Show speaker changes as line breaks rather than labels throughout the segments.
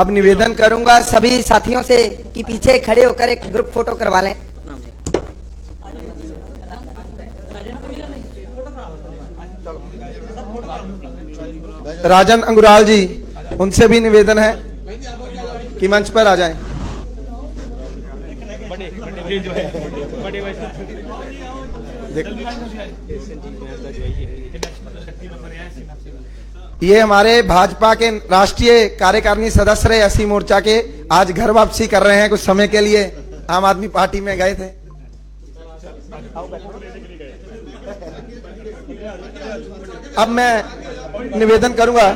अब निवेदन करूँगा सभी साथियों से कि पीछे खड़े होकर एक ग्रुप फ़ोटो करवा लें राजन अंगुराल जी उनसे भी निवेदन है कि मंच पर आ जाएँ ये हमारे भाजपा के राष्ट्रीय कार्यकारिणी सदस्य रहे असी मोर्चा के। आज घर वापसी कर रहे हैं कुछ समय के लिए। आम आदमी पार्टी में गए थे। अब मैं निवेदन करूँगा।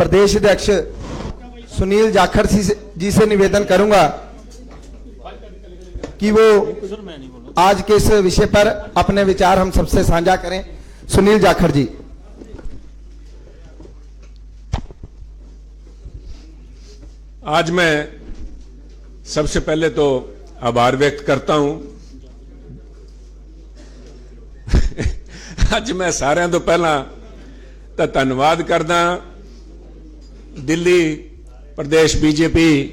प्रदेश अध्यक्ष सुनील जाखड़ जी से- जी से निवेदन करूंगा कि वो आज के इस विषय पर अपने विचार हम सबसे साझा करें सुनील जाखड़ जी
आज मैं सबसे पहले तो आभार व्यक्त करता हूं ਅੱਜ ਮੈਂ ਸਾਰਿਆਂ ਤੋਂ ਪਹਿਲਾਂ ਤਾਂ ਧੰਨਵਾਦ ਕਰਦਾ ਦਿੱਲੀ ਪ੍ਰਦੇਸ਼ ਬੀਜੇਪੀ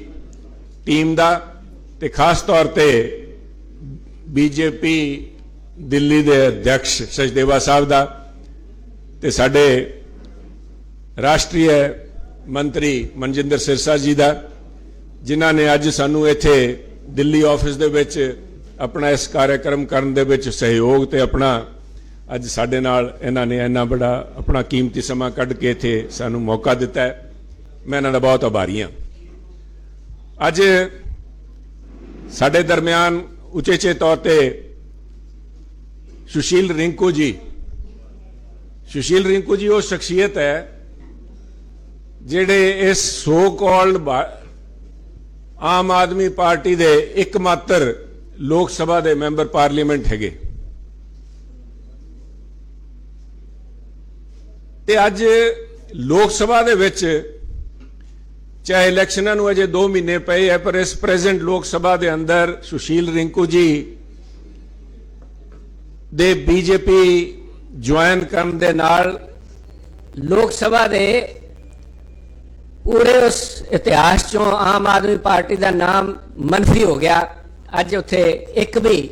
ਟੀਮ ਦਾ ਤੇ ਖਾਸ ਤੌਰ ਤੇ ਬੀਜੇਪੀ ਦਿੱਲੀ ਦੇ ਅਧਿਕਸ਼ ਸਚਦੇਵਾ ਸਾਹਿਬ ਦਾ ਤੇ ਸਾਡੇ ਰਾਸ਼ਟਰੀ ਮੰਤਰੀ ਮਨਜਿੰਦਰ ਸਿਰਸਾ ਜੀ ਦਾ, ਜਿਨ੍ਹਾਂ ਨੇ ਅੱਜ ਸਾਨੂੰ ਇੱਥੇ ਦਿੱਲੀ ਆਫਿਸ ਦੇ ਵਿੱਚ ਆਪਣਾ ਇਸ ਕਾਰਜਕ੍ਰਮ ਕਰਨ ਦੇ ਵਿੱਚ ਸਹਿਯੋਗ ਤੇ ਆਪਣਾ ਅੱਜ ਸਾਡੇ ਨਾਲ ਇਹਨਾਂ ਨੇ ਇੰਨਾ ਬੜਾ ਆਪਣਾ ਕੀਮਤੀ ਸਮਾਂ ਕੱਢ ਕੇ ਇੱਥੇ ਸਾਨੂੰ ਮੌਕਾ ਦਿੱਤਾ ਹੈ। ਮੈਂ ਇਹਨਾਂ ਦਾ ਬਹੁਤ ਆਭਾਰੀ ਹਾਂ। ਅੱਜ ਸਾਡੇ ਦਰਮਿਆਨ ਉਚੇਚੇ ਤੌਰ ਤੇ ਸੁਸ਼ੀਲ ਰਿੰਕੂ ਜੀ, ਸੁਸ਼ੀਲ ਰਿੰਕੂ ਜੀ ਉਹ ਸ਼ਖਸੀਅਤ ਹੈ, ਜਿਹੜੇ ਇਸ so called Aam Aadmi party ਦੇ ਇੱਕਮਾਤਰ ਲੋਕ ਸਭਾ ਦੇ ਮੈਂਬਰ ਪਾਰਲੀਮੈਂਟ ਹੈਗੇ। ਤੇ ਅੱਜ ਲੋਕ ਸਭਾ ਦੇ ਵਿੱਚ ਚਾਹੇ ਇਲੈਕਸ਼ਨਾਂ ਨੂੰ ਅਜੇ 2 ਮਹੀਨੇ ਪਏ ਹੈ ਪਰ ਇਸ ਪ੍ਰੈਜ਼ੈਂਟ ਲੋਕ ਸਭਾ ਦੇ ਅੰਦਰ ਸੁਸ਼ੀਲ ਰਿੰਕੂ ਜੀ ਦੇ ਬੀਜੇਪੀ ਜੁਆਇਨ ਕਰਨ ਦੇ ਨਾਲ
ਲੋਕ ਸਭਾ ਦੇ ਪੂਰੇ ਉਸ ਇਤਿਹਾਸ ਚੋਂ ਆਮ ਆਦਮੀ ਪਾਰਟੀ ਦਾ ਨਾਮ ਮੰਫੀ ਹੋ ਗਿਆ। ਅੱਜ ਉੱਥੇ ਇੱਕ ਵੀ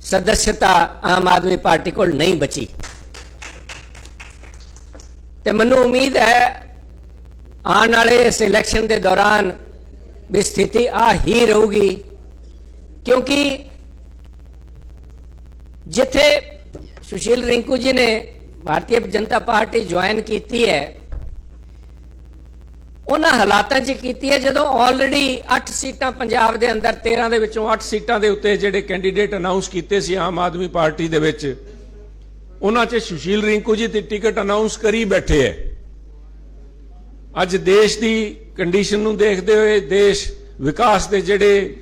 ਸਦੱਸਤਾ ਆਮ ਆਦਮੀ ਪਾਰਟੀ ਕੋਲ ਨਹੀਂ ਬਚੀ। ਤੇ ਮੈਨੂੰ ਉਮੀਦ ਹੈ ਆਉਣ ਵਾਲੇ ਇਸ ਇਲੈਕਸ਼ਨ ਦੇ ਦੌਰਾਨ ਵੀ ਸਥਿਤੀ ਆ ਹੀ ਰਹੂਗੀ, ਕਿਉਂਕਿ ਜਿੱਥੇ ਸੁਸ਼ੀਲ ਰਿੰਕੂ ਜੀ ਨੇ ਭਾਰਤੀ ਜਨਤਾ ਪਾਰਟੀ ਜੁਆਇਨ ਕੀਤੀ ਹੈ, ਉਹਨਾਂ ਹਾਲਾਤਾਂ 'ਚ ਕੀਤੀ ਹੈ ਜਦੋਂ ਆਲਰੇਡੀ 8 ਸੀਟਾਂ ਪੰਜਾਬ ਦੇ ਅੰਦਰ 13 ਦੇ ਵਿੱਚੋਂ 8 ਸੀਟਾਂ ਦੇ ਉੱਤੇ ਜਿਹੜੇ ਕੈਂਡੀਡੇਟ ਅਨਾਉਂਸ ਕੀਤੇ ਸੀ ਆਮ ਆਦਮੀ ਪਾਰਟੀ ਦੇ ਵਿੱਚ, ਉਹਨਾਂ 'ਚ ਸੁਸ਼ੀਲ ਰਿੰਕੂ ਜੀ ਦੀ ਟਿਕਟ ਅਨਾਉਂਸ ਕਰੀ ਬੈਠੇ ਹੈ। ਅੱਜ ਦੇਸ਼ ਦੀ ਕੰਡੀਸ਼ਨ ਨੂੰ ਦੇਖਦੇ ਹੋਏ ਦੇਸ਼ ਵਿਕਾਸ ਦੇ ਜਿਹੜੇ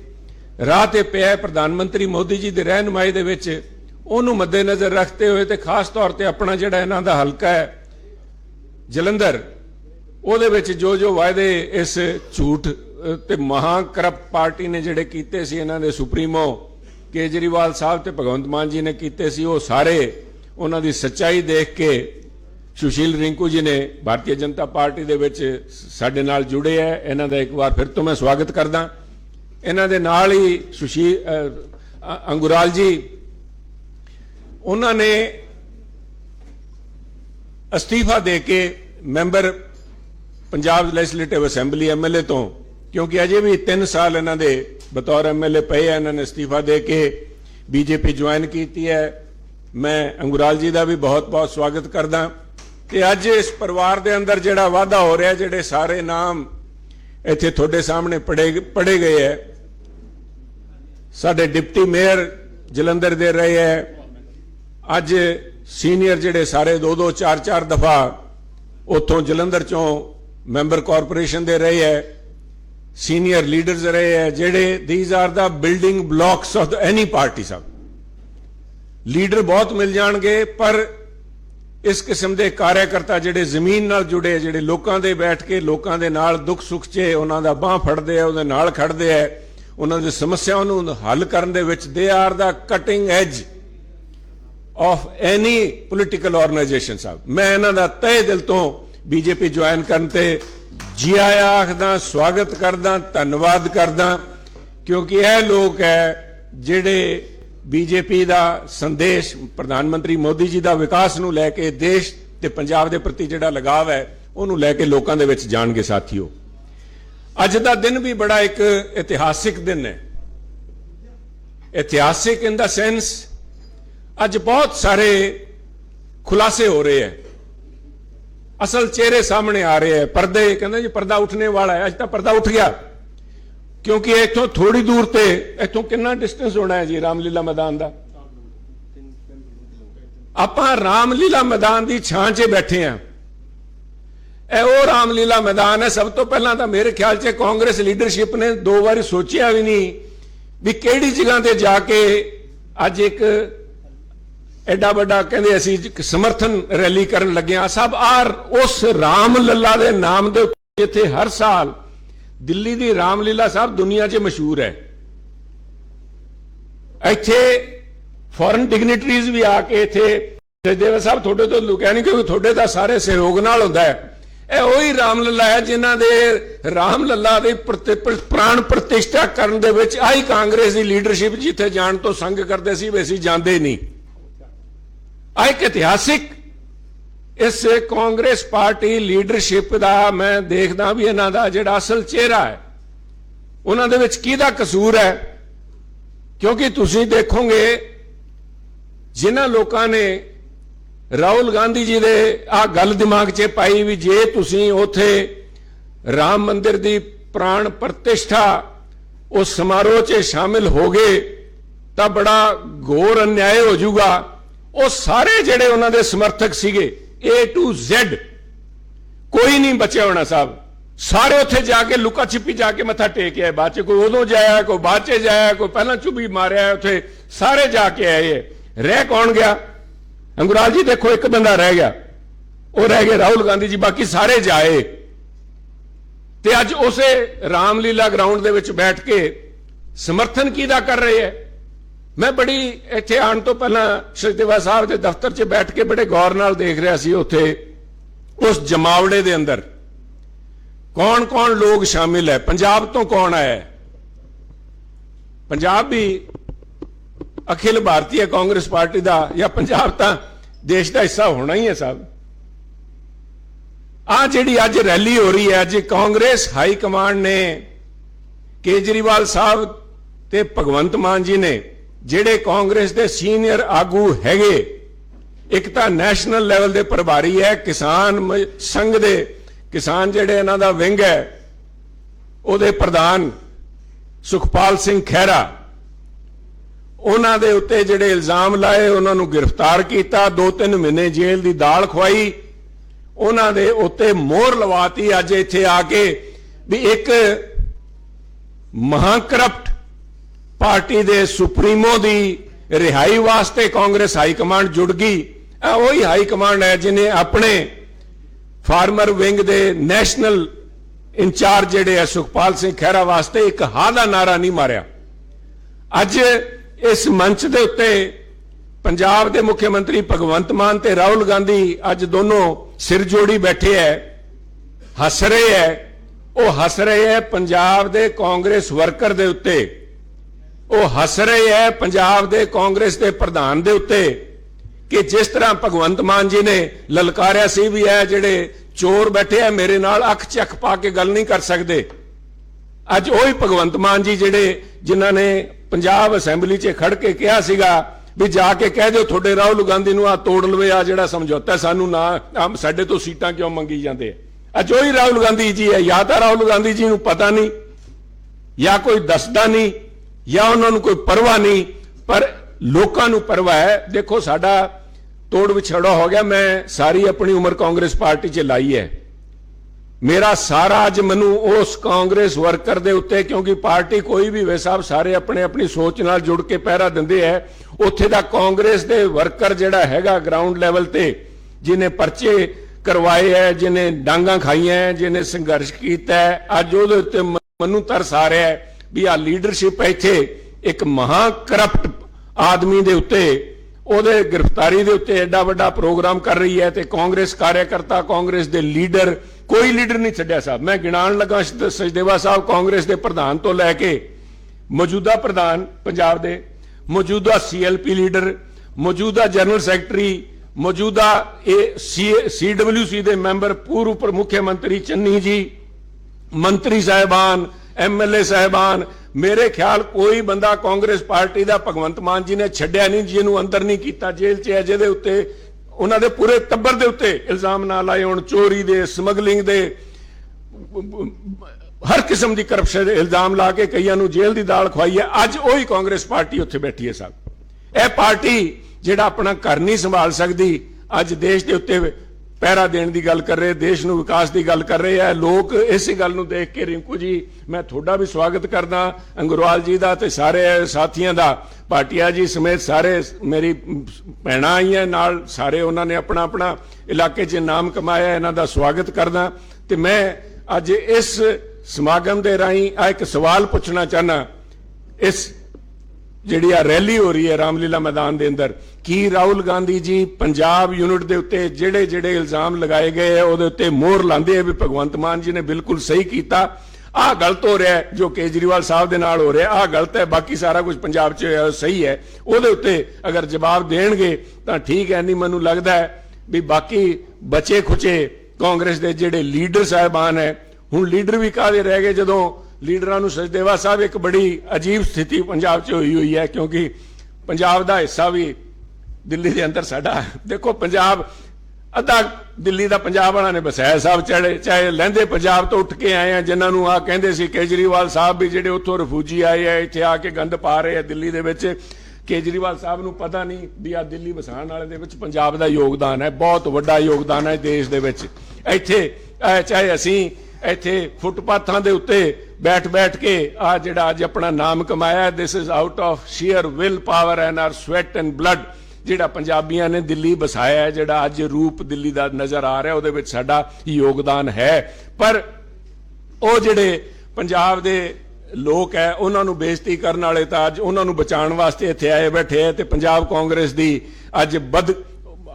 ਰਾਹ ਤੇ ਪਿਆ ਪ੍ਰਧਾਨ ਮੰਤਰੀ ਮੋਦੀ ਜੀ ਦੇ ਰਹਿਨਮਾਈ ਦੇ ਵਿੱਚ, ਉਹਨੂੰ ਮੱਦੇਨਜ਼ਰ ਰੱਖਦੇ ਹੋਏ ਤੇ ਖਾਸ ਤੌਰ ਤੇ ਆਪਣਾ ਜਿਹੜਾ ਇਹਨਾਂ ਦਾ ਹਲਕਾ ਹੈ, ਜਲੰਧਰ, ਉਹਦੇ ਵਿੱਚ ਜੋ ਜੋ ਵਾਅਦੇ ਇਸ ਝੂਠ ਤੇ ਮਹਾ ਕਰਪਟ ਪਾਰਟੀ ਨੇ ਜਿਹੜੇ ਕੀਤੇ ਸੀ ਇਹਨਾਂ ਦੇ ਸੁਪਰੀਮੋ, ਕੇਜਰੀਵਾਲ ਸਾਹਿਬ ਤੇ ਭਗਵੰਤ ਮਾਨ ਜੀ ਨੇ ਕੀਤੇ ਸੀ, ਉਹ ਸਾਰੇ ਉਹਨਾਂ ਦੀ ਸੱਚਾਈ ਦੇਖ ਕੇ
ਸੁਸ਼ੀਲ ਰਿੰਕੂ ਜੀ ਨੇ ਭਾਰਤੀ ਜਨਤਾ ਪਾਰਟੀ ਦੇ ਵਿੱਚ ਸਾਡੇ ਨਾਲ ਜੁੜੇ ਹੈ ਇਹਨਾਂ ਦਾ ਇੱਕ ਵਾਰ ਫਿਰ ਤੋਂ ਮੈਂ ਸਵਾਗਤ ਕਰਦਾ। ਇਹਨਾਂ ਦੇ ਨਾਲ ਹੀ ਸੁਸ਼ੀਲ ਅੰਗੁਰਾਲ ਜੀ, ਉਹਨਾਂ ਨੇ ਅਸਤੀਫਾ ਦੇ ਕੇ member Punjab legislative assembly MLA ਤੋਂ, ਕਿਉਂਕਿ ਅਜੇ ਵੀ 3 ਸਾਲ ਇਹਨਾਂ ਦੇ ਬਤੌਰ ਐਮਐਲਏ ਪਏ ਆ ਇਹਨਾਂ ਨੇ ਅਸਤੀਫਾ ਦੇ ਕੇ ਬੀਜੇਪੀ ਜੁਆਇਨ ਕੀਤੀ ਹੈ ਮੈਂ ਅੰਗੁਰਾਲ ਜੀ ਦਾ ਵੀ ਬਹੁਤ-ਬਹੁਤ ਸਵਾਗਤ ਕਰਦਾ। ਤੇ ਅੱਜ ਇਸ ਪਰਿਵਾਰ ਦੇ ਅੰਦਰ ਜਿਹੜਾ ਵਾਧਾ ਹੋ ਰਿਹਾ, ਜਿਹੜੇ ਸਾਰੇ ਨਾਮ ਇੱਥੇ ਤੁਹਾਡੇ ਸਾਹਮਣੇ ਪੜੇ ਪੜੇ ਗਏ ਹੈ। ਸਾਡੇ ਡਿਪਟੀ ਮੇਅਰ ਜਲੰਧਰ ਦੇ ਰਹੇ ਹੈ। ਅੱਜ ਸੀਨੀਅਰ ਜਿਹੜੇ ਸਾਰੇ ਦੋ ਦੋ, ਚਾਰ ਚਾਰ ਦਫਾ ਉੱਥੋਂ ਜਲੰਧਰ ਚੋਂ ਮੈਂਬਰ ਕਾਰਪੋਰੇਸ਼ਨ ਦੇ ਰਹੇ ਹੈ। ਸੀਨੀਅਰ ਲੀਡਰਸ ਰਹੇ ਹੈ, ਜਿਹੜੇ these are the building blocks of any party ਸਭ। ਲੀਡਰ ਬਹੁਤ ਮਿਲ ਜਾਣਗੇ, ਪਰ ਇਸ ਕਿਸਮ ਦੇ ਕਾਰਜਕਰਤਾ ਜਿਹੜੇ ਜ਼ਮੀਨ ਨਾਲ ਜੁੜੇ ਜਿਹੜੇ ਲੋਕਾਂ ਦੇ ਬੈਠ ਕੇ ਲੋਕਾਂ ਦੇ ਨਾਲ ਦੁੱਖ ਸੁੱਖ 'ਚ ਉਹਨਾਂ ਦਾ ਬਾਹ ਫੜਦੇ ਆ, ਉਹਦੇ ਨਾਲ ਖੜਦੇ ਆ, ਉਹਨਾਂ ਦੀ ਸਮੱਸਿਆਵਾਂ ਨੂੰ ਹੱਲ ਕਰਨ ਦੇ ਵਿੱਚ they are the cutting edge of any political organisation sahib. ਮੈਂ ਇਹਨਾਂ ਦਾ ਤਹਿ ਦਿਲ ਤੋਂ ਬੀਜੇਪੀ ਜੁਆਇਨ ਕਰਨ ਤੇ ਜੀ ਆਇਆਂ ਆਖਦਾ, ਸਵਾਗਤ ਕਰਦਾ, ਧੰਨਵਾਦ ਕਰਦਾ, ਕਿਉਂਕਿ ਇਹ ਲੋਕ ਹੈ ਜਿਹੜੇ ਬੀਜੇਪੀ ਦਾ ਸੰਦੇਸ਼, ਪ੍ਰਧਾਨ ਮੰਤਰੀ ਮੋਦੀ ਜੀ ਦਾ ਵਿਕਾਸ ਨੂੰ ਲੈ ਕੇ ਦੇਸ਼ ਤੇ ਪੰਜਾਬ ਦੇ ਪ੍ਰਤੀ ਜਿਹੜਾ ਲਗਾਵ ਹੈ, ਉਹਨੂੰ ਲੈ ਕੇ ਲੋਕਾਂ ਦੇ ਵਿੱਚ ਜਾਣਗੇ ਸਾਥੀਓ। ਅੱਜ ਦਾ ਦਿਨ ਵੀ ਬੜਾ ਇੱਕ ਇਤਿਹਾਸਿਕ ਦਿਨ ਹੈ। ਇਤਿਹਾਸਿਕ ਇਨ ਦਾ ਸੈਂਸ ਅੱਜ ਬਹੁਤ ਸਾਰੇ ਖੁਲਾਸੇ ਹੋ ਰਹੇ ਹੈ। ਅਸਲ ਚਿਹਰੇ ਸਾਹਮਣੇ ਆ ਰਹੇ ਹੈ। ਪਰਦੇ, ਕਹਿੰਦੇ ਜੀ, ਪਰਦਾ ਉੱਠਣੇ ਵਾਲਾ ਹੈ। ਅੱਜ ਤਾਂ ਪਰਦਾ ਉੱਠ ਗਿਆ। ਕਿਉਂਕਿ ਇੱਥੋਂ ਥੋੜੀ ਦੂਰ ਤੇ, ਇੱਥੋਂ ਕਿੰਨਾ ਡਿਸਟੈਂਸ ਹੋਣਾ ਹੈ ਜੀ ਰਾਮਲੀਲਾ ਮੈਦਾਨ ਦਾ? ਆਪਾਂ ਰਾਮਲੀਲਾ ਮੈਦਾਨ ਦੀ ਛਾਂ 'ਚ ਬੈਠੇ ਆ ਇਹ ਉਹ ਰਾਮਲੀਲਾ ਮੈਦਾਨ ਹੈ, ਸਭ ਤੋਂ ਪਹਿਲਾਂ ਤਾਂ ਮੇਰੇ ਖਿਆਲ 'ਚ ਕਾਂਗਰਸ ਲੀਡਰਸ਼ਿਪ ਨੇ ਦੋ ਵਾਰੀ ਸੋਚਿਆ ਵੀ ਨਹੀਂ ਵੀ ਕਿਹੜੀ ਜਗ੍ਹਾ ਤੇ ਜਾ ਕੇ ਅੱਜ ਇੱਕ ਐਡਾ ਵੱਡਾ ਕਹਿੰਦੇ ਅਸੀਂ ਸਮਰਥਨ ਰੈਲੀ ਕਰਨ ਲੱਗੇ ਆ ਸਭ ਆਰ ਉਸ ਰਾਮ ਲੱਲਾ ਦੇ ਨਾਮ ਦੇ ਉੱਤੇ ਜਿੱਥੇ ਹਰ ਸਾਲ ਦਿੱਲੀ ਦੀ ਰਾਮਲੀਲਾ ਸਾਹਿਬ ਦੁਨੀਆ 'ਚ ਮਸ਼ਹੂਰ ਹੈ। ਇੱਥੇ ਫੋਰਨ ਡਿਗਨਿਟਰੀਜ਼ ਵੀ ਆ ਕੇ ਇੱਥੇ ਸਚਦੇਵ ਸਾਹਿਬ ਤੁਹਾਡੇ ਤੋਂ ਲੁਕਿਆ ਨਹੀਂ ਕਿਉਂਕਿ ਤੁਹਾਡੇ ਦਾ ਸਾਰੇ ਸਹਿਯੋਗ ਨਾਲ ਹੁੰਦਾ ਹੈ। ਇਹ ਉਹੀ ਰਾਮ ਲੱਲਾ ਹੈ ਜਿਨ੍ਹਾਂ ਦੇ ਰਾਮ ਲੱਲਾ ਦੀ ਪ੍ਰਤੀ- ਪ੍ਰਾਣ ਪ੍ਰਤਿਸ਼ਠਾ ਕਰਨ ਦੇ ਵਿੱਚ ਆਈ ਕਾਂਗਰਸ ਦੀ ਲੀਡਰਸ਼ਿਪ ਜਿੱਥੇ ਜਾਣ ਤੋਂ ਸੰਗ ਕਰਦੇ ਸੀ ਵੀ ਅਸੀਂ ਜਾਂਦੇ ਨਹੀਂ। ਆ ਇੱਕ ਇਤਿਹਾਸਿਕ ਇਸ ਕਾਂਗਰਸ ਪਾਰਟੀ ਲੀਡਰਸ਼ਿਪ ਦਾ ਮੈਂ ਦੇਖਦਾ ਵੀ ਇਹਨਾਂ ਦਾ ਜਿਹੜਾ ਅਸਲ ਚਿਹਰਾ ਹੈ, ਉਹਨਾਂ ਦੇ ਵਿੱਚ ਕਿਹਦਾ ਕਸੂਰ ਹੈ? ਕਿਉਂਕਿ ਤੁਸੀਂ ਦੇਖੋਗੇ, ਜਿਨ੍ਹਾਂ ਲੋਕਾਂ ਨੇ ਰਾਹੁਲ ਗਾਂਧੀ ਜੀ ਦੇ ਆ ਗੱਲ ਦਿਮਾਗ 'ਚ ਪਾਈ ਵੀ ਜੇ ਤੁਸੀਂ ਉਥੇ ਰਾਮ ਮੰਦਿਰ ਦੀ ਪ੍ਰਾਣ ਪ੍ਰਤਿਸ਼ਠਾ ਉਸ ਸਮਾਰੋਹ 'ਚ ਸ਼ਾਮਿਲ ਹੋਗੇ, ਤਾਂ ਬੜਾ ਘੋਰ ਅਨਿਆਏ ਹੋ ਜਾਊਗਾ। ਉਹ ਸਾਰੇ ਜਿਹੜੇ ਉਹਨਾਂ ਦੇ ਸਮਰਥਕ ਸੀਗੇ A to Z ਕੋਈ ਨਹੀਂ ਬਚਿਆ ਹੋਣਾ ਸਾਹਿਬ। ਸਾਰੇ ਉੱਥੇ ਜਾ ਕੇ ਲੁਕਾ ਛਿਪੀ ਜਾ ਕੇ ਮੱਥਾ ਟੇਕ ਆਏ। ਬਾਅਦ ਚ ਕੋਈ ਉਦੋਂ ਜਾਇਆ, ਕੋਈ ਬਾਅਦ ਚ ਜਾਇਆ, ਕੋਈ ਪਹਿਲਾਂ ਚੁੱਭੀ ਮਾਰਿਆ, ਉੱਥੇ ਸਾਰੇ ਜਾ ਕੇ ਆਏ ਹੈ। ਰਹਿ ਕੌਣ ਗਿਆ? ਅੰਗੁਰਾਲ ਜੀ ਦੇਖੋ, ਇੱਕ ਬੰਦਾ ਰਹਿ ਗਿਆ। ਉਹ ਰਹਿ ਗਏ ਰਾਹੁਲ ਗਾਂਧੀ ਜੀ, ਬਾਕੀ ਸਾਰੇ ਜਾਏ। ਤੇ ਅੱਜ ਉਸੇ ਰਾਮਲੀਲਾ ਗਰਾਊਂਡ ਦੇ ਵਿੱਚ ਬੈਠ ਕੇ ਸਮਰਥਨ ਕਿਹਦਾ ਕਰ ਰਹੇ ਹੈ? ਮੈਂ ਬੜੀ ਇੱਥੇ ਆਉਣ ਤੋਂ ਪਹਿਲਾਂ ਸ਼੍ਰੀਦੇਵਾ ਸਾਹਿਬ ਦੇ ਦਫ਼ਤਰ 'ਚ ਬੈਠ ਕੇ ਬੜੇ ਗੌਰ ਨਾਲ ਦੇਖ ਰਿਹਾ ਸੀ ਉੱਥੇ, ਉਸ ਜਮਾਵੜੇ ਦੇ ਅੰਦਰ ਕੌਣ-ਕੌਣ ਲੋਕ ਸ਼ਾਮਿਲ ਹੈ? ਪੰਜਾਬ ਤੋਂ ਕੌਣ ਆਇਆ ਪੰਜਾਬ ਵੀ ਅਖਿਲ ਭਾਰਤੀ ਕਾਂਗਰਸ ਪਾਰਟੀ ਦਾ, ਜਾਂ ਪੰਜਾਬ ਤਾਂ ਦੇਸ਼ ਦਾ ਹਿੱਸਾ ਹੋਣਾ ਹੀ ਹੈ ਸਾਹਿਬ ਆ ਜਿਹੜੀ ਅੱਜ ਰੈਲੀ ਹੋ ਰਹੀ ਹੈ, ਅੱਜ ਕਾਂਗਰਸ ਹਾਈ ਕਮਾਂਡ ਨੇ ਕੇਜਰੀਵਾਲ ਸਾਹਿਬ ਤੇ ਭਗਵੰਤ ਮਾਨ ਜੀ ਨੇ ਜਿਹੜੇ ਕਾਂਗਰਸ ਦੇ ਸੀਨੀਅਰ ਆਗੂ ਹੈਗੇ, ਇੱਕ ਤਾਂ ਨੈਸ਼ਨਲ ਲੈਵਲ ਦੇ ਪ੍ਰਭਾਰੀ ਹੈ, ਕਿਸਾਨ ਸੰਘ ਦੇ, ਕਿਸਾਨ ਜਿਹੜੇ ਇਹਨਾਂ ਦਾ ਵਿੰਗ ਹੈ, ਉਹਦੇ ਪ੍ਰਧਾਨ ਸੁਖਪਾਲ ਸਿੰਘ ਖਹਿਰਾ, ਉਹਨਾਂ ਦੇ ਉੱਤੇ ਜਿਹੜੇ ਇਲਜ਼ਾਮ ਲਾਏ, ਉਹਨਾਂ ਨੂੰ ਗ੍ਰਿਫਤਾਰ ਕੀਤਾ ਦੋ ਤਿੰਨ ਮਹੀਨੇ ਜੇਲ੍ਹ ਦੀ ਦਾਲ ਖਵਾਈ ਉਹਨਾਂ ਦੇ ਉੱਤੇ ਮੋਹਰ ਲਵਾਤੀ, ਅੱਜ ਇੱਥੇ ਆ ਕੇ ਵੀ ਇੱਕ ਮਹਾਕਰਪਟ ਪਾਰਟੀ ਦੇ ਸੁਪਰੀਮੋ ਦੀ ਰਿਹਾਈ ਵਾਸਤੇ ਕਾਂਗਰਸ ਹਾਈ ਕਮਾਂਡ ਜੁੜ ਗਈ। ਇਹ ਉਹੀ ਹਾਈ ਕਮਾਂਡ ਹੈ ਜਿਨੇ ਆਪਣੇ ਫਾਰਮਰ ਵਿੰਗ ਦੇ ਨੈਸ਼ਨਲ ਇੰਚਾਰਜ ਜਿਹੜੇ ਹੈ ਸੁਖਪਾਲ ਸਿੰਘ ਖਹਿਰਾ ਵਾਸਤੇ ਇੱਕ ਹਾਂ ਦਾ ਨਾਰਾ ਨਹੀਂ ਮਾਰਿਆ। ਅੱਜ ਇਸ ਮੰਚ ਦੇ ਉੱਤੇ ਪੰਜਾਬ ਦੇ ਮੁੱਖ ਮੰਤਰੀ ਭਗਵੰਤ ਮਾਨ ਤੇ ਰਾਹੁਲ ਗਾਂਧੀ ਅੱਜ ਦੋਨੋਂ ਸਿਰ ਜੋੜੀ ਬੈਠੇ ਐ, ਹੱਸ ਰਹੇ ਐ। ਉਹ ਹੱਸ ਰਹੇ ਐ, ਪੰਜਾਬ ਦੇ ਕਾਂਗਰਸ ਵਰਕਰ ਦੇ ਉੱਤੇ। ਉਹ ਹੱਸ ਰਹੇ ਹੈ ਪੰਜਾਬ ਦੇ ਕਾਂਗਰਸ ਦੇ ਪ੍ਰਧਾਨ ਦੇ ਉੱਤੇ ਕਿ ਜਿਸ ਤਰ੍ਹਾਂ ਭਗਵੰਤ ਮਾਨ ਜੀ ਨੇ ਲਲਕਾਰਿਆ ਸੀ ਵੀ ਇਹ ਜਿਹੜੇ ਚੋਰ ਬੈਠੇ ਆ ਮੇਰੇ ਨਾਲ ਅੱਖ ਚੱਖ ਪਾ ਕੇ ਗੱਲ ਨਹੀਂ ਕਰ ਸਕਦੇ। ਅੱਜ ਉਹੀ ਭਗਵੰਤ ਮਾਨ ਜੀ ਜਿਹੜੇ ਜਿਨ੍ਹਾਂ ਨੇ ਪੰਜਾਬ ਅਸੈਂਬਲੀ 'ਚ ਖੜ ਕੇ ਕਿਹਾ ਸੀਗਾ ਵੀ ਜਾ ਕੇ ਕਹਿ ਦਿਓ ਤੁਹਾਡੇ ਰਾਹੁਲ ਗਾਂਧੀ ਨੂੰ ਆ ਤੋੜ ਲਵੇ, ਆ ਜਿਹੜਾ ਸਮਝੌਤਾ ਸਾਨੂੰ ਨਾ ਸਾਡੇ ਤੋਂ ਸੀਟਾਂ ਕਿਉਂ ਮੰਗੀ ਜਾਂਦੇ ਆ ਅੱਜ ਉਹੀ ਰਾਹੁਲ ਗਾਂਧੀ ਜੀ ਹੈ ਜਾਂ ਤਾਂ ਰਾਹੁਲ ਗਾਂਧੀ ਜੀ ਨੂੰ ਪਤਾ ਨਹੀਂ, ਜਾਂ ਕੋਈ ਦੱਸਦਾ ਨਹੀਂ ਜਾਂ ਉਹਨਾਂ ਨੂੰ ਕੋਈ ਪਰਵਾਹ ਨਹੀਂ ਪਰ ਲੋਕਾਂ ਨੂੰ ਪਰਵਾਹ ਹੈ। ਦੇਖੋ ਸਾਡਾ ਤੋੜ ਵਿਛੜਾ ਹੋ ਗਿਆ। ਮੈਂ ਸਾਰੀ ਆਪਣੀ ਉਮਰ ਕਾਂਗਰਸ ਪਾਰਟੀ 'ਚ ਲਾਈ ਹੈ। ਮੇਰਾ ਸਾਰਾ ਅੱਜ ਮੈਨੂੰ ਉਸ ਕਾਂਗਰਸ ਵਰਕਰ ਦੇ ਉੱਤੇ ਕਿਉਂਕਿ ਪਾਰਟੀ ਕੋਈ ਵੀ ਵੇ ਸਾਹਿਬ ਸਾਰੇ ਆਪਣੇ ਆਪਣੀ ਸੋਚ ਨਾਲ ਜੁੜ ਕੇ ਪਹਿਰਾ ਦਿੰਦੇ ਐ ਉੱਥੇ ਦਾ ਕਾਂਗਰਸ ਦੇ ਵਰਕਰ ਜਿਹੜਾ ਹੈਗਾ ਗਰਾਊਂਡ ਲੈਵਲ ਤੇ ਜਿਹਨੇ ਪਰਚੇ ਕਰਵਾਏ ਐ ਜਿਹਨੇ ਡਾਂਗਾ ਖਾਈਆਂ ਐ, ਜਿਹਨੇ ਸੰਘਰਸ਼ ਕੀਤਾ ਅੱਜ ਉਹਦੇ ਉੱਤੇ ਮੈਨੂੰ ਤਰਸ ਆ ਰਿਹਾ ਹੈ। ਵੀ ਆ ਲੀਡਰਸ਼ਿਪ ਇੱਥੇ ਇੱਕ ਮਹਾ ਕਰਪਟ ਆਦਮੀ ਦੇ ਉੱਤੇ, ਉਹਦੇ ਗ੍ਰਿਫਤਾਰੀ ਦੇ ਉੱਤੇ ਐਡਾ ਵੱਡਾ ਪ੍ਰੋਗਰਾਮ ਕਰ ਰਹੀ ਹੈ ਤੇ ਕਾਂਗਰਸ ਕਾਰਿਆਕਰਤਾ ਕਾਂਗਰਸ ਦੇ ਲੀਡਰ ਕੋਈ ਲੀਡਰ ਨਹੀਂ ਛੱਡਿਆ ਸਾਹਿਬ। ਮੈਂ ਗਿਣਾਉਣ ਲੱਗਾ ਸ- ਸਾਹਿਬ ਕਾਂਗਰਸ ਦੇ ਪ੍ਰਧਾਨ ਤੋਂ ਲੈ ਕੇ ਮੌਜੂਦਾ ਪ੍ਰਧਾਨ ਪੰਜਾਬ ਦੇ, ਮੌਜੂਦਾ ਸੀਐਲਪੀ ਲੀਡਰ, ਮੌਜੂਦਾ ਜਨਰਲ ਸੈਕਟਰੀ, ਮੌਜੂਦਾ ਇਹ ਸੀਡਬਲਯੂਸੀ ਦੇ ਮੈਂਬਰ, ਪੂਰਵ ਉਪ ਮੁੱਖ ਮੰਤਰੀ ਚੰਨੀ ਜੀ, ਮੰਤਰੀ ਸਾਹਿਬਾਨ ਐਮਐਲਏ ਸਾਹਿਬਾਨ, ਮੇਰੇ ਖਿਆਲ ਕੋਈ ਬੰਦਾ ਕਾਂਗਰਸ ਪਾਰਟੀ ਦਾ ਭਗਵੰਤ ਮਾਨ ਜੀ ਨੇ ਛੱਡਿਆ ਨਹੀਂ, ਜਿਹਨੂੰ ਅੰਦਰ ਨਹੀਂ ਕੀਤਾ, ਜੇਲ੍ਹ 'ਚ ਹੈ, ਜਿਹਦੇ ਉੱਤੇ ਉਹਨਾਂ ਦੇ ਪੂਰੇ ਟੱਬਰ ਦੇ ਉੱਤੇ ਇਲਜ਼ਾਮ ਨਾ ਲਾਏ ਹੋਣ, ਚੋਰੀ ਦੇ, ਸਮਗਲਿੰਗ ਦੇ, ਹਰ ਕਿਸਮ ਦੀ ਕਰਪਸ਼ਨ ਦੇ ਇਲਜ਼ਾਮ ਲਾ ਕੇ ਕਈਆਂ ਨੂੰ ਜੇਲ੍ਹ ਦੀ ਦਾਲ ਖਵਾਈ ਹੈ। ਅੱਜ ਉਹੀ ਕਾਂਗਰਸ ਪਾਰਟੀ ਉੱਥੇ ਬੈਠੀ ਹੈ, ਸਾਹਿਬ। ਇਹ ਪਾਰਟੀ ਜਿਹੜਾ ਆਪਣਾ ਘਰ ਨਹੀਂ ਸੰਭਾਲ ਸਕਦੀ, ਅੱਜ ਦੇਸ਼ ਦੇ ਉੱਤੇ ਪਹਿਰਾ ਦੇਣ ਦੀ ਗੱਲ ਕਰ ਰਹੇ, ਦੇਸ਼ ਨੂੰ ਵਿਕਾਸ ਦੀ ਗੱਲ ਕਰ ਰਹੇ ਆ। ਲੋਕ ਇਸੇ ਗੱਲ ਨੂੰ ਦੇਖ ਕੇ ਰਿੰਕੂ ਜੀ, ਮੈਂ ਤੁਹਾਡਾ ਵੀ ਸਵਾਗਤ ਕਰਦਾ, ਅੰਗਰਵਾਲ ਜੀ ਦਾ ਤੇ ਸਾਰੇ ਸਾਥੀਆਂ ਦਾ ਪਾਟਿਆ ਜੀ ਸਮੇਤ ਸਾਰੇ ਮੇਰੀ ਭੈਣਾਂ ਆਈਆਂ ਨਾਲ, ਸਾਰੇ ਉਹਨਾਂ ਨੇ ਆਪਣਾ ਆਪਣਾ ਇਲਾਕੇ 'ਚ ਨਾਮ ਕਮਾਇਆ, ਇਹਨਾਂ ਦਾ ਸਵਾਗਤ ਕਰਦਾ। ਤੇ ਮੈਂ ਅੱਜ ਇਸ ਸਮਾਗਮ ਦੇ ਰਾਹੀਂ ਆ ਇੱਕ ਸਵਾਲ ਪੁੱਛਣਾ ਚਾਹਨਾ ਇਸ ਜਿਹੜੀ ਆ ਰੈਲੀ ਹੋ ਰਹੀ ਹੈ ਰਾਮਲੀਲਾ ਮੈਦਾਨ ਦੇ ਅੰਦਰ, ਕੀ ਰਾਹੁਲ ਗਾਂਧੀ ਜੀ ਪੰਜਾਬ ਯੂਨਿਟ ਦੇ ਉੱਤੇ ਜਿਹੜੇ ਜਿਹੜੇ ਇਲਜ਼ਾਮ ਲਗਾਏ ਗਏ ਆ, ਉਹਦੇ ਉੱਤੇ ਮੋਹਰ ਲਾਉਂਦੇ ਆ ਵੀ ਭਗਵੰਤ ਮਾਨ ਜੀ ਨੇ ਬਿਲਕੁਲ ਸਹੀ ਕੀਤਾ। ਆਹ ਗਲਤ ਹੋ ਰਿਹਾ ਜੋ ਕੇਜਰੀਵਾਲ ਸਾਹਿਬ ਦੇ ਨਾਲ ਹੋ ਰਿਹਾ, ਆਹ ਗਲਤ ਹੈ, ਬਾਕੀ ਸਾਰਾ ਕੁਝ ਪੰਜਾਬ 'ਚ ਸਹੀ ਹੈ। ਉਹਦੇ ਉੱਤੇ ਅਗਰ ਜਵਾਬ ਦੇਣਗੇ, ਤਾਂ ਠੀਕ ਹੈ, ਨਹੀਂ ਮੈਨੂੰ ਲੱਗਦਾ ਹੈ ਵੀ ਬਾਕੀ ਬਚੇ ਖੁਚੇ ਕਾਂਗਰਸ ਦੇ ਜਿਹੜੇ ਲੀਡਰ ਸਾਹਿਬਾਨ ਹੈ, ਹੁਣ ਲੀਡਰ ਵੀ ਕਾਹਦੇ ਰਹਿ ਗਏ ਜਦੋਂ ਲੀਡਰਾਂ ਨੂੰ ਸਚਦੇਵਾ ਸਾਹਿਬ, ਇੱਕ ਬੜੀ ਅਜੀਬ ਸਥਿਤੀ ਪੰਜਾਬ 'ਚ ਹੋਈ ਹੋਈ ਹੈ, ਕਿਉਂਕਿ ਪੰਜਾਬ ਦਾ ਹਿੱਸਾ ਵੀ ਦਿੱਲੀ ਦੇ ਅੰਦਰ ਸਾਡਾ ਦੇਖੋ, ਪੰਜਾਬ, ਅੱਧਾ ਦਿੱਲੀ ਦਾ ਪੰਜਾਬ ਵਾਲਾ ਨੇ ਬਸਾਇਆ ਸਾਹਿਬ ਚੜੇ ਚਾਹੇ ਲਹਿੰਦੇ ਪੰਜਾਬ ਤੋਂ ਉੱਠ ਕੇ ਆਏ ਆ, ਜਿਨ੍ਹਾਂ ਨੂੰ ਆ ਕਹਿੰਦੇ ਸੀ ਕੇਜਰੀਵਾਲ ਸਾਹਿਬ ਵੀ ਜਿਹੜੇ ਉੱਥੋਂ ਰਿਫਿਊਜੀ ਆਏ ਆ, ਇੱਥੇ ਆ ਕੇ ਗੰਦ ਪਾ ਰਹੇ ਆ ਦਿੱਲੀ ਦੇ ਵਿੱਚ। ਕੇਜਰੀਵਾਲ ਸਾਹਿਬ ਨੂੰ ਪਤਾ ਨਹੀਂ ਵੀ ਆ ਦਿੱਲੀ ਵਸਾਉਣ ਵਾਲੇ ਦੇ ਵਿੱਚ ਪੰਜਾਬ ਦਾ ਯੋਗਦਾਨ ਹੈ, ਬਹੁਤ ਵੱਡਾ ਯੋਗਦਾਨ ਹੈ ਦੇਸ਼ ਦੇ ਵਿੱਚ। ਇੱਥੇ ਚਾਹੇ ਅਸੀਂ ਇੱਥੇ ਫੁੱਟਪਾਥਾਂ ਦੇ ਉੱਤੇ ਬੈਠ ਬੈਠ ਕੇ ਆ ਜਿਹੜਾ ਅੱਜ ਆਪਣਾ ਨਾਮ ਕਮਾਇਆ this is out of sheer will power and our sweat and blood ਜਿਹੜਾ ਪੰਜਾਬੀਆਂ ਨੇ ਦਿੱਲੀ ਵਸਾਇਆ ਜਿਹੜਾ ਅੱਜ ਰੂਪ ਦਿੱਲੀ ਦਾ ਨਜ਼ਰ ਆ ਰਿਹਾ, ਉਹਦੇ ਵਿੱਚ ਸਾਡਾ ਯੋਗਦਾਨ ਹੈ। ਪਰ ਉਹ ਜਿਹੜੇ ਪੰਜਾਬ ਦੇ ਲੋਕ ਹੈ, ਉਹਨਾਂ ਨੂੰ ਬੇਇੱਜ਼ਤੀ ਕਰਨ ਵਾਲੇ ਤਾਂ ਅੱਜ ਉਹਨਾਂ ਨੂੰ ਬਚਾਉਣ ਵਾਸਤੇ ਇੱਥੇ ਆਏ ਬੈਠੇ ਹੈ ਤੇ ਪੰਜਾਬ ਕਾਂਗਰਸ ਦੀ ਅੱਜ ਬਦ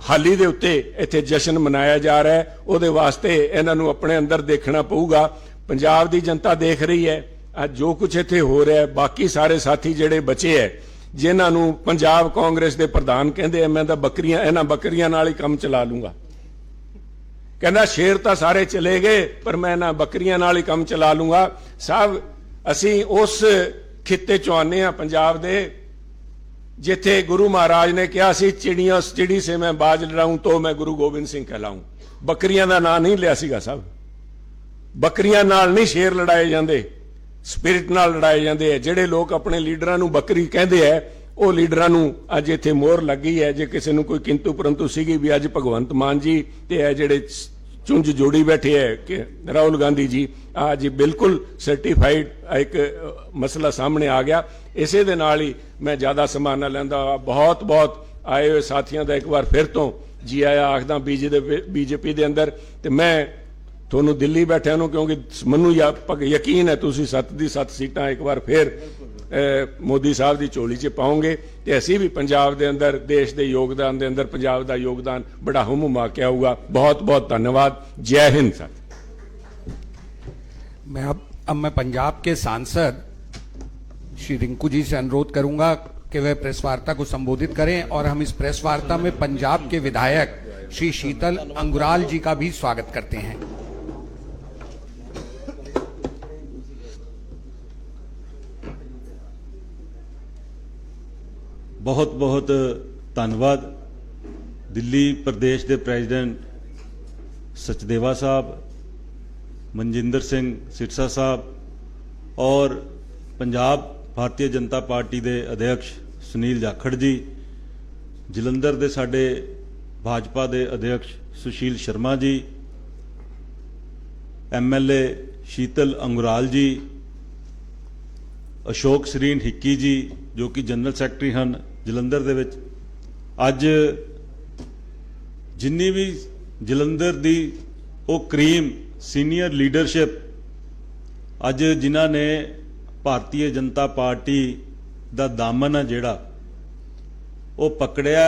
ਹਾਲੀ ਦੇ ਉੱਤੇ ਇੱਥੇ ਜਸ਼ਨ ਮਨਾਇਆ ਜਾ ਰਿਹਾ ਹੈ। ਉਹਦੇ ਵਾਸਤੇ ਇਹਨਾਂ ਨੂੰ ਆਪਣੇ ਅੰਦਰ ਦੇਖਣਾ ਪਊਗਾ। ਪੰਜਾਬ ਦੀ ਜਨਤਾ ਦੇਖ ਰਹੀ ਹੈ, ਅੱਜ ਜੋ ਕੁਝ ਇੱਥੇ ਹੋ ਰਿਹਾ ਹੈ, ਬਾਕੀ ਸਾਰੇ ਸਾਥੀ ਜਿਹੜੇ ਬਚੇ ਹੈ, ਜਿਨ੍ਹਾਂ ਨੂੰ ਪੰਜਾਬ ਕਾਂਗਰਸ ਦੇ ਪ੍ਰਧਾਨ ਕਹਿੰਦੇ ਆ, ਮੈਂ ਤਾਂ ਬੱਕਰੀਆਂ, ਇਹਨਾਂ ਬੱਕਰੀਆਂ ਨਾਲ ਹੀ ਕੰਮ ਚਲਾ ਲੂੰਗਾ। ਕਹਿੰਦਾ, ਸ਼ੇਰ ਤਾਂ ਸਾਰੇ ਚਲੇ ਗਏ, ਪਰ ਮੈਂ ਇਹਨਾਂ ਬੱਕਰੀਆਂ ਨਾਲ ਹੀ ਕੰਮ ਚਲਾ ਲੂੰਗਾ। ਸਾਹਿਬ ਅਸੀਂ ਉਸ ਖਿੱਤੇ ਚੋਂ ਆਨੇ ਆ ਪੰਜਾਬ ਦੇ, ਜਿੱਥੇ ਗੁਰੂ ਮਹਾਰਾਜ ਨੇ ਕਿਹਾ ਸੀ, ਚਿੜੀਆਂ, ਚਿੜੀ ਸੇ ਮੈਂ ਬਾਜ ਲੜਾਉਂ ਤੋ ਮੈਂ ਗੁਰੂ ਗੋਬਿੰਦ ਸਿੰਘ ਕਹਿਲਾਉਂ ਬੱਕਰੀਆਂ ਦਾ ਨਾਂ ਨਹੀਂ ਲਿਆ ਸੀਗਾ ਸਾਹਿਬ ਬੱਕਰੀਆਂ ਨਾਲ ਨਹੀਂ ਸ਼ੇਰ ਲੜਾਏ ਜਾਂਦੇ, ਸਪਿਰਿਟ ਨਾਲ ਲੜਾਏ ਜਾਂਦੇ ਆ। ਜਿਹੜੇ ਲੋਕ ਆਪਣੇ ਲੀਡਰਾਂ ਨੂੰ ਬੱਕਰੀ ਕਹਿੰਦੇ ਆ, ਉਹ ਲੀਡਰਾਂ ਨੂੰ ਅੱਜ ਇੱਥੇ ਮੋਹਰ ਲੱਗੀ ਹੈ। ਜੇ ਕਿਸੇ ਨੂੰ ਕੋਈ ਕਿੰਤੂ ਪਰੰਤੂ ਸੀਗੀ ਵੀ ਅੱਜ ਭਗਵੰਤ ਮਾਨ ਜੀ ਤੇ ਇਹ ਜਿਹੜੇ ਚੁੰਝ ਜੋੜੀ ਬੈਠੇ ਹੈ ਕਿ ਰਾਹੁਲ ਗਾਂਧੀ ਜੀ ਅੱਜ ਬਿਲਕੁਲ ਸਰਟੀਫਾਈਡ ਇੱਕ ਮਸਲਾ ਸਾਹਮਣੇ ਆ ਗਿਆ। ਇਸੇ ਦੇ ਨਾਲ ਹੀ ਮੈਂ ਜ਼ਿਆਦਾ ਸਮਾਂ ਨਾ ਲੈਂਦਾ। ਬਹੁਤ ਬਹੁਤ ਆਏ ਹੋਏ ਸਾਥੀਆਂ ਦਾ ਇੱਕ ਵਾਰ ਫਿਰ ਤੋਂ ਜੀ ਆਇਆ ਆਖਦਾ ਬੀਜੇ ਦੇ ਬੀਜੇਪੀ ਦੇ ਅੰਦਰ ਤੇ ਮੈਂ ਤੁਹਾਨੂੰ ਦਿੱਲੀ ਬੈਠਿਆਂ ਨੂੰ ਕਿਉਂਕਿ ਮੈਨੂੰ ਯਾ- ਪੱਕ ਯਕੀਨ ਹੈ ਤੁਸੀਂ ਸੱਤ ਦੀ ਸੱਤ ਸੀਟਾਂ ਇੱਕ ਵਾਰ ਫੇਰ ਅਹ, ਮੋਦੀ ਸਾਹਿਬ ਦੀ ਝੋਲੀ 'ਚ ਪਾਉਂਗੇ ਤੇ ਅਸੀਂ ਵੀ ਪੰਜਾਬ ਦੇ ਅੰਦਰ ਦੇਸ਼ ਦੇ ਯੋਗਦਾਨ ਦੇ ਅੰਦਰ ਪੰਜਾਬ ਦਾ ਯੋਗਦਾਨ ਬੜਾ ਹੁਮੁਮਾ ਕੇ ਆਊਗਾ ਬਹੁਤ ਬਹੁਤ ਧੰਨਵਾਦ ਜੈ ਹਿੰਦ ਸਰ
मैं अब अब मैं पंजाब के सांसद श्री रिंकू जी से अनुरोध करूंगा कि वे प्रेस वार्ता को संबोधित करें और हम इस प्रेस वार्ता में पंजाब के विधायक श्री शीतल अंगुराल जी का भी स्वागत करते हैं
ਬਹੁਤ ਬਹੁਤ ਧੰਨਵਾਦ। ਦਿੱਲੀ ਪ੍ਰਦੇਸ਼ ਦੇ ਪ੍ਰੈਜ਼ੀਡੈਂਟ ਸਚਦੇਵਾ ਸਾਹਿਬ, ਮਨਜਿੰਦਰ ਸਿੰਘ ਸਿਰਸਾ ਸਾਹਿਬ ਔਰ ਪੰਜਾਬ ਭਾਰਤੀ ਜਨਤਾ ਪਾਰਟੀ ਦੇ ਅਧਿਕਸ਼ ਸੁਨੀਲ ਜਾਖੜ ਜੀ, ਜਲੰਧਰ ਦੇ ਸਾਡੇ ਭਾਜਪਾ ਦੇ ਅਧਿਕਸ਼ ਸੁਸ਼ੀਲ ਸ਼ਰਮਾ ਜੀ ਐਮਐਲਏ ਸ਼ੀਤਲ ਅੰਗੁਰਾਲ ਜੀ, ਅਸ਼ੋਕ ਸਰੀਨ ਹਿੱਕੀ ਜੀ ਜੋ ਕਿ ਜਨਰਲ ਸੈਕਟਰੀ ਹਨ ਜਲੰਧਰ ਦੇ ਵਿੱਚ। ਅੱਜ ਜਿੰਨੀ ਵੀ ਜਲੰਧਰ ਦੀ ਉਹ ਕਰੀਮ ਸੀਨੀਅਰ ਲੀਡਰਸ਼ਿਪ, ਅੱਜ ਜਿਨ੍ਹਾਂ ਨੇ ਭਾਰਤੀ ਜਨਤਾ ਪਾਰਟੀ ਦਾ ਦਾਮਨ ਹੈ ਜਿਹੜਾ, ਉਹ ਪਕੜਿਆ।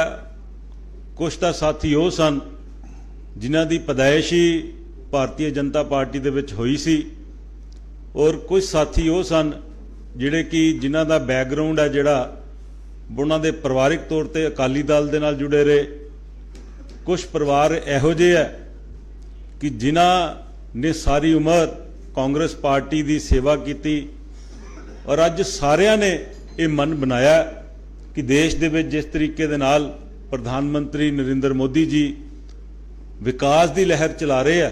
ਕੁਛ ਤਾਂ ਸਾਥੀ ਉਹ ਸਨ ਜਿਨ੍ਹਾਂ ਦੀ ਪਦਾਇਸ਼ ਹੀ ਭਾਰਤੀ ਜਨਤਾ ਪਾਰਟੀ ਦੇ ਵਿੱਚ ਹੋਈ ਸੀ। ਔਰ ਕੁਝ ਸਾਥੀ ਉਹ ਸਨ ਜਿਹੜੇ ਕਿ ਜਿਨ੍ਹਾਂ ਦਾ ਬੈਕਗ੍ਰਾਉਂਡ ਹੈ ਜਿਹੜਾ ਉਹਨਾਂ ਦੇ ਪਰਿਵਾਰਿਕ ਤੌਰ ਤੇ ਅਕਾਲੀ ਦਲ ਦੇ ਨਾਲ ਜੁੜੇ ਰਹੇ। ਕੁਝ ਪਰਿਵਾਰ ਇਹੋ ਜਿਹੇ ਹੈ ਕਿ ਜਿਨ੍ਹਾਂ ਨੇ ਸਾਰੀ ਉਮਰ ਕਾਂਗਰਸ ਪਾਰਟੀ ਦੀ ਸੇਵਾ ਕੀਤੀ ਔਰ ਅੱਜ ਸਾਰਿਆਂ ਨੇ ਇਹ ਮਨ ਬਣਾਇਆ ਕਿ ਦੇਸ਼ ਦੇ ਵਿੱਚ ਜਿਸ ਤਰੀਕੇ ਦੇ ਨਾਲ ਪ੍ਰਧਾਨ ਮੰਤਰੀ ਨਰਿੰਦਰ ਮੋਦੀ ਜੀ ਵਿਕਾਸ ਦੀ ਲਹਿਰ ਚਲਾ ਰਹੇ ਆ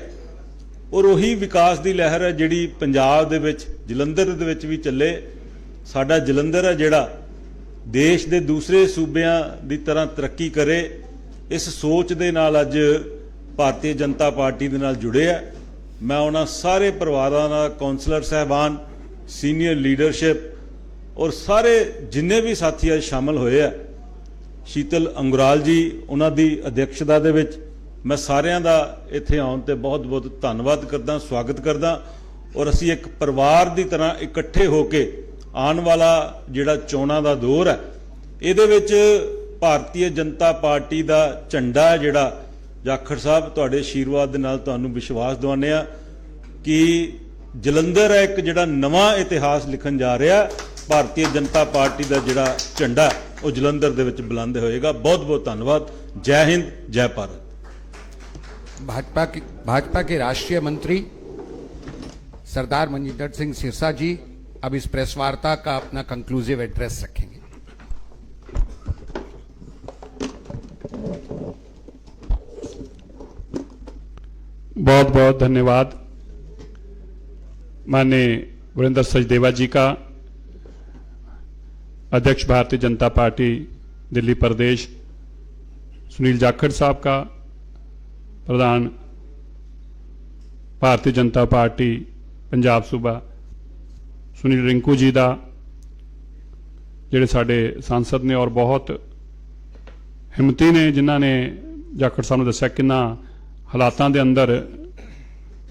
ਔਰ ਉਹੀ ਵਿਕਾਸ ਦੀ ਲਹਿਰ ਹੈ ਜਿਹੜੀ ਪੰਜਾਬ ਦੇ ਵਿੱਚ ਜਲੰਧਰ ਦੇ ਵਿੱਚ ਵੀ ਚੱਲੇ। ਸਾਡਾ ਜਲੰਧਰ ਹੈ ਜਿਹੜਾ ਦੇਸ਼ ਦੇ ਦੂਸਰੇ ਸੂਬਿਆਂ ਦੀ ਤਰ੍ਹਾਂ ਤਰੱਕੀ ਕਰੇ, ਇਸ ਸੋਚ ਦੇ ਨਾਲ ਅੱਜ ਭਾਰਤੀ ਜਨਤਾ ਪਾਰਟੀ ਦੇ ਨਾਲ ਜੁੜੇ ਆ। ਮੈਂ ਉਹਨਾਂ ਸਾਰੇ ਪਰਿਵਾਰਾਂ ਦਾ ਕਾਉਂਸਲਰ ਸਹਿਬਾਨ, ਸੀਨੀਅਰ ਲੀਡਰਸ਼ਿਪ ਔਰ ਸਾਰੇ ਜਿੰਨੇ ਵੀ ਸਾਥੀ ਅੱਜ ਸ਼ਾਮਲ ਹੋਏ ਆ। ਸ਼ੀਤਲ ਅੰਗੁਰਾਲ ਜੀ, ਉਹਨਾਂ ਦੀ ਅਧਿਕਸ਼ਤਾ ਦੇ ਵਿੱਚ ਮੈਂ ਸਾਰਿਆਂ ਦਾ ਇੱਥੇ ਆਉਣ ਤੇ ਬਹੁਤ-ਬਹੁਤ ਧੰਨਵਾਦ ਕਰਦਾ, ਸਵਾਗਤ ਕਰਦਾ ਔਰ ਅਸੀਂ ਇੱਕ ਪਰਿਵਾਰ ਦੀ ਤਰ੍ਹਾਂ ਇਕੱਠੇ ਹੋ ਕੇ ਆਉਣ ਵਾਲਾ ਜਿਹੜਾ ਚੋਣਾਂ ਦਾ ਦੌਰ ਹੈ ਇਹਦੇ ਵਿੱਚ ਭਾਰਤੀ ਜਨਤਾ ਪਾਰਟੀ ਦਾ ਝੰਡਾ ਹੈ ਜਿਹੜਾ ਜਾਖੜ ਸਾਹਿਬ ਤੁਹਾਡੇ ਆਸ਼ੀਰਵਾਦ ਦੇ ਨਾਲ ਤੁਹਾਨੂੰ ਵਿਸ਼ਵਾਸ ਦਿਵਾਉਂਦੇ ਆ ਕਿ ਜਲੰਧਰ ਹੈ ਇੱਕ ਜਿਹੜਾ ਨਵਾਂ ਇਤਿਹਾਸ ਲਿਖਣ ਜਾ ਰਿਹਾ ਭਾਰਤੀ ਜਨਤਾ ਪਾਰਟੀ ਦਾ ਜਿਹੜਾ ਝੰਡਾ ਹੈ, ਉਹ ਜਲੰਧਰ ਦੇ ਵਿੱਚ ਬੁਲੰਦ ਹੋਏਗਾ ਬਹੁਤ ਬਹੁਤ ਧੰਨਵਾਦ ਜੈ ਹਿੰਦ ਜੈ ਭਾਰਤ
भाजपा के भाजपा के राष्ट्रीय मंत्री सरदार मनजिंदर सिंह सिरसा जी अब इस प्रेस वार्ता का अपना कंक्लूसिव एड्रेस रखेंगे।
बहुत बहुत धन्यवाद। माननीय वरिंदर सचदेवा जी का। अध्यक्ष भारतीय जनता पार्टी, दिल्ली प्रदेश। सुनील जाखड़ साहब का प्रधान। भारतीय जनता पार्टी, पंजाब सूबा। ਸੁਨੀਲ ਰਿੰਕੂ ਜੀ ਦਾ, ਜਿਹੜੇ ਸਾਡੇ ਸੰਸਦ ਨੇ ਔਰ ਬਹੁਤ ਹਿੰਮਤੀ ਨੇ, ਜਿਨ੍ਹਾਂ ਨੇ ਜਾਖੜ ਸਾਹਿਬ ਨੂੰ ਦੱਸਿਆ ਕਿੰਨਾ ਹਾਲਾਤਾਂ ਦੇ ਅੰਦਰ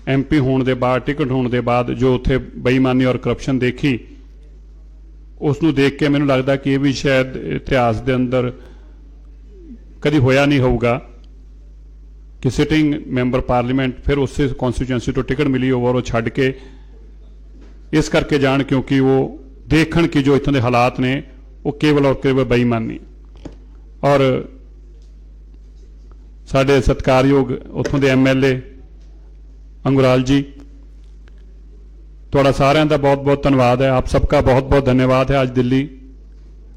ਐਮਪੀ ਹੋਣ ਦੇ ਬਾਅਦ, ਟਿਕਟ ਹੋਣ ਦੇ ਬਾਅਦ ਜੋ ਉੱਥੇ ਬੇਈਮਾਨੀ ਔਰ ਕਰਪਸ਼ਨ ਦੇਖੀ, ਉਸ ਨੂੰ ਦੇਖ ਕੇ ਮੈਨੂੰ ਲੱਗਦਾ ਕਿ ਇਹ ਵੀ ਸ਼ਾਇਦ ਇਤਿਹਾਸ ਦੇ ਅੰਦਰ ਕਦੀ ਹੋਇਆ ਨਹੀਂ ਹੋਊਗਾ ਕਿ ਸਿਟਿੰਗ ਮੈਂਬਰ ਪਾਰਲੀਮੈਂਟ ਫਿਰ ਉਸੇ ਕਨਸਟੀਚੁਐਂਸੀ ਤੋਂ ਟਿਕਟ ਮਿਲੀ ਹੋਵੇ ਔਰ ਉਹ ਛੱਡ ਕੇ ਇਸ ਕਰਕੇ ਜਾਣ ਕਿਉਂਕਿ ਉਹ ਦੇਖਣ ਕਿ ਜੋ ਇੱਥੋਂ ਦੇ ਹਾਲਾਤ ਨੇ ਉਹ ਕੇਵਲ ਔਰ ਕੇਵਲ ਬੇਈਮਾਨੀ ਔਰ ਸਾਡੇ ਸਤਿਕਾਰਯੋਗ ਉੱਥੋਂ ਦੇ ਐਮਐਲਏ अंगुराल जी थोड़ा सारे का बहुत बहुत धन्यवाद है आप सबका बहुत बहुत धन्यवाद है आज दिल्ली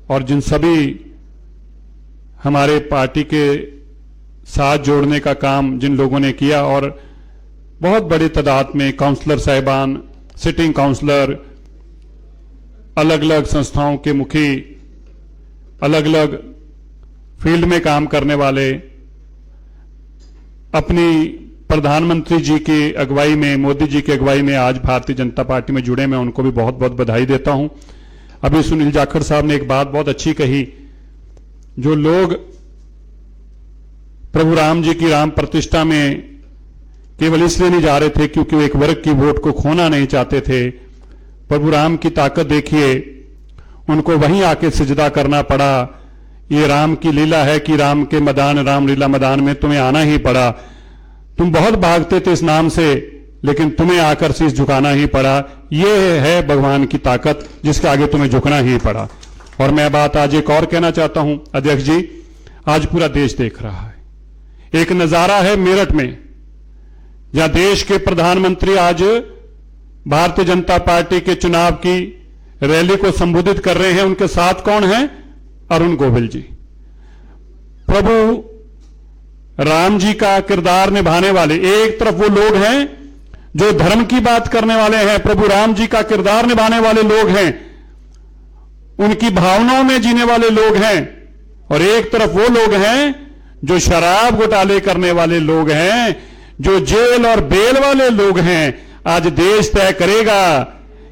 और जिन सभी हमारे पार्टी के साथ जोड़ने का काम जिन लोगों ने किया और बहुत बड़ी तादाद में काउंसलर साहिबान सिटिंग काउंसलर अलग अलग संस्थाओं के मुखी अलग अलग फ़ील्ड में काम करने वाले, अपनी प्रधानमंत्री जी की अगुवाई में, मोदी जी की अगुवाई में आज भारतीय जनता पार्टी में जुड़े मैं उनको भी बहुत बहुत बधाई देता हूँ। अभी सुनील जाखड़ साहब ने एक बात बहुत अच्छी कही, जो लोग प्रभु राम जी की राम प्रतिष्ठा में केवल इसलिए नहीं जा रहे थे क्योंकि वो एक वर्ग की वोट को खोना नहीं चाहते थे। प्रभु राम की ताकत देखिए, उनको वहीं आके सिजदा करना पड़ा। ये राम की लीला है कि राम के मैदान रामलीला मैदान में तुम्हें आना ही पड़ा। तुम बहुत भागते थे इस नाम से, लेकिन तुम्हें आकर शीश झुकाना ही पड़ा। ये है भगवान की ताकत, जिसके आगे तुम्हें झुकना ही पड़ा। और मैं बात आज एक और कहना चाहता हूँ, अध्यक्ष जी, आज पूरा देश देख रहा है। एक नज़ारा है मेरठ में। जहाँ देश के प्रधानमंत्री आज भारतीय जनता पार्टी के चुनाव की रैली को संबोधित कर रहे हैं। उनके साथ कौन है? अरुण गोविल जी। प्रभु राम जी का किरदार निभाने वाले एक तरफ़ वो लोग हैं जो धर्म की बात करने वाले हैं। प्रभु राम जी का किरदार निभाने वाले लोग हैं। उनकी भावनाओं में जीने वाले लोग हैं। और एक तरफ़ वो लोग हैं जो शराब घोटाले करने वाले लोग हैं। जो जेल और बेल वाले लोग हैं, आज देश तय करेगा,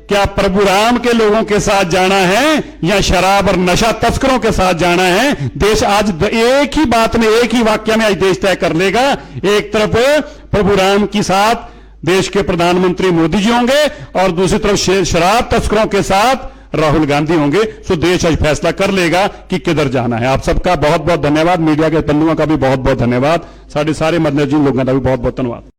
क्या प्रभु राम के लोगों के साथ जाना है, या शराब और नशा तस्करों के साथ जाना है? देश आज एक ही बात में, एक ही वाक्य में आज देश तय कर लेगा। एक तरफ़ प्रभु राम के साथ देश के प्रधानमंत्री मोदी जी होंगे, और दूसरी तरफ़ शराब तस्करों के साथ राहुल गांधी होंगे सो देश आज फैसला कर लेगा कि किधर जाना है आप सबका बहुत बहुत धन्यवाद मीडिया के बंधुओं का भी बहुत बहुत धन्यवाद साढ़े सारे मदनजीन लोगों का भी बहुत बहुत धन्यवाद